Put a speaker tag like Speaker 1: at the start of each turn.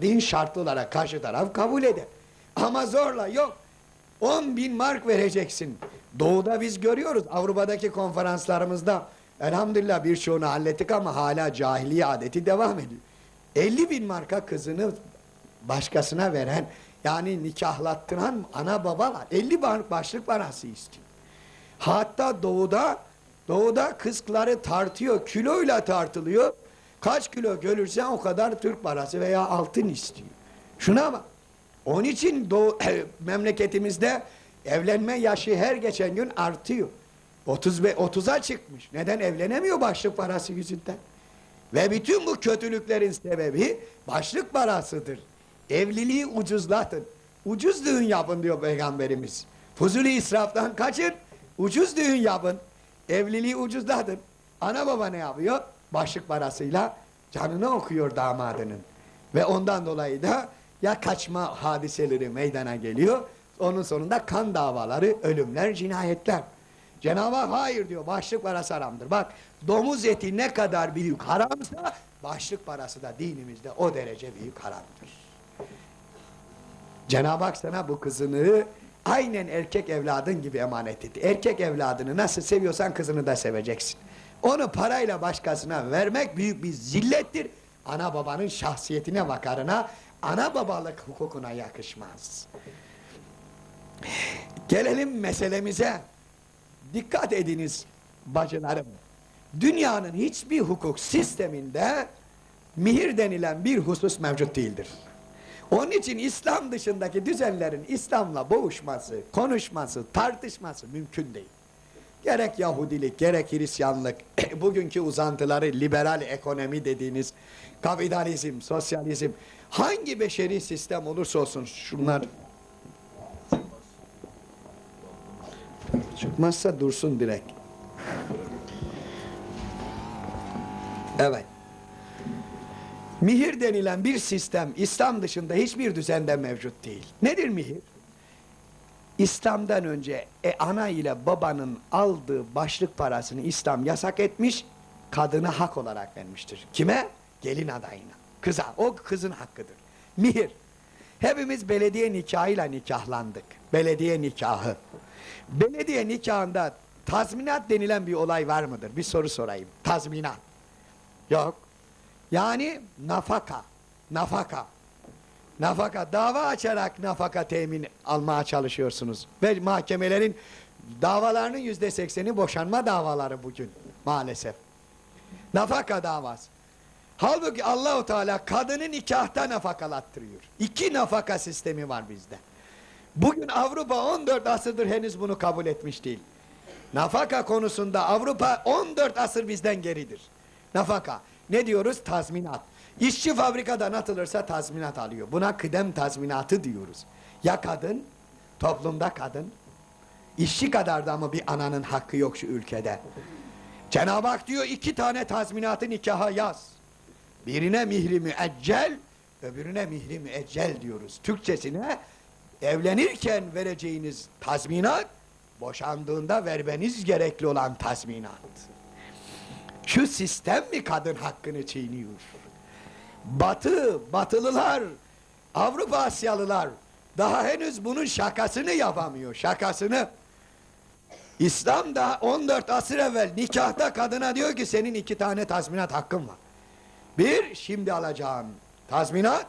Speaker 1: Din şartlı olarak karşı taraf kabul eder. Ama zorla yok. 10 bin mark vereceksin. Doğuda biz görüyoruz Avrupa'daki konferanslarımızda elhamdülillah birçoğunu hallettik ama hala cahiliye adeti devam ediyor. 50 bin marka kızını başkasına veren yani nikahlattıran ana babalar 50 mark başlık parası istiyor. Hatta doğuda doğuda kızları tartıyor, kiloyla tartılıyor. Kaç kilo görürsen o kadar Türk parası veya altın istiyor. Şuna bak. Onun için doğu, memleketimizde evlenme yaşı her geçen gün artıyor. 30 ve 30'a çıkmış. Neden evlenemiyor başlık parası yüzünden? Ve bütün bu kötülüklerin sebebi başlık parasıdır. Evliliği ucuzlatın. Ucuz düğün yapın diyor Peygamberimiz. Fuzuli israftan kaçın. Ucuz düğün yapın. Evliliği ucuzlatın. Ana baba ne yapıyor? Başlık parasıyla canını okuyor damadının. Ve ondan dolayı da ya kaçma hadiseleri meydana geliyor. Onun sonunda kan davaları, ölümler, cinayetler. Cenab-ı hayır diyor. Başlık parası haramdır. Bak domuz eti ne kadar büyük haramsa başlık parası da dinimizde o derece büyük haramdır. Cenab-ı Hak sana bu kızını aynen erkek evladın gibi emanet etti. Erkek evladını nasıl seviyorsan kızını da seveceksin. Onu parayla başkasına vermek büyük bir zillettir. Ana babanın şahsiyetine bakarına, ana babalık hukukuna yakışmaz. Gelelim meselemize. Dikkat ediniz bacılarım. Dünyanın hiçbir hukuk sisteminde mihir denilen bir husus mevcut değildir. Onun için İslam dışındaki düzenlerin İslam'la boğuşması, konuşması, tartışması mümkün değil. Gerek Yahudilik, gerek Hristiyanlık, bugünkü uzantıları liberal ekonomi dediğiniz kapitalizm, sosyalizm, hangi beşeri sistem olursa olsun şunlar çıkmazsa dursun direkt. Evet. Mihir denilen bir sistem İslam dışında hiçbir düzende mevcut değil. Nedir mihir? İslam'dan önce e, ana ile babanın aldığı başlık parasını İslam yasak etmiş, kadına hak olarak vermiştir. Kime? Gelin adayına. Kıza. O kızın hakkıdır. Mihir. Hepimiz belediye nikahıyla nikahlandık. Belediye nikahı. Belediye nikahında tazminat denilen bir olay var mıdır? Bir soru sorayım. Tazminat. Yok. Yani nafaka. Nafaka. Nafaka. Dava açarak nafaka temin almaya çalışıyorsunuz. Ve mahkemelerin davalarının yüzde sekseni boşanma davaları bugün maalesef. Nafaka davası. Halbuki Allahu Teala kadını nikahta nafakalattırıyor. İki nafaka sistemi var bizde. Bugün Avrupa 14 asırdır henüz bunu kabul etmiş değil. Nafaka konusunda Avrupa 14 asır bizden geridir. Nafaka. Ne diyoruz? Tazminat. İşçi fabrikadan atılırsa tazminat alıyor. Buna kıdem tazminatı diyoruz. Ya kadın, toplumda kadın, işçi kadar da mı bir ananın hakkı yok şu ülkede? Cenab-ı Hak diyor iki tane tazminatı nikaha yaz. Birine mihri müeccel, öbürüne mihri müeccel diyoruz. Türkçesine evlenirken vereceğiniz tazminat, boşandığında vermeniz gerekli olan tazminat. Şu sistem mi kadın hakkını çiğniyor? Batı, batılılar, Avrupa Asyalılar daha henüz bunun şakasını yapamıyor, şakasını. İslam da 14 asır evvel nikahta kadına diyor ki senin iki tane tazminat hakkın var. Bir, şimdi alacağın tazminat,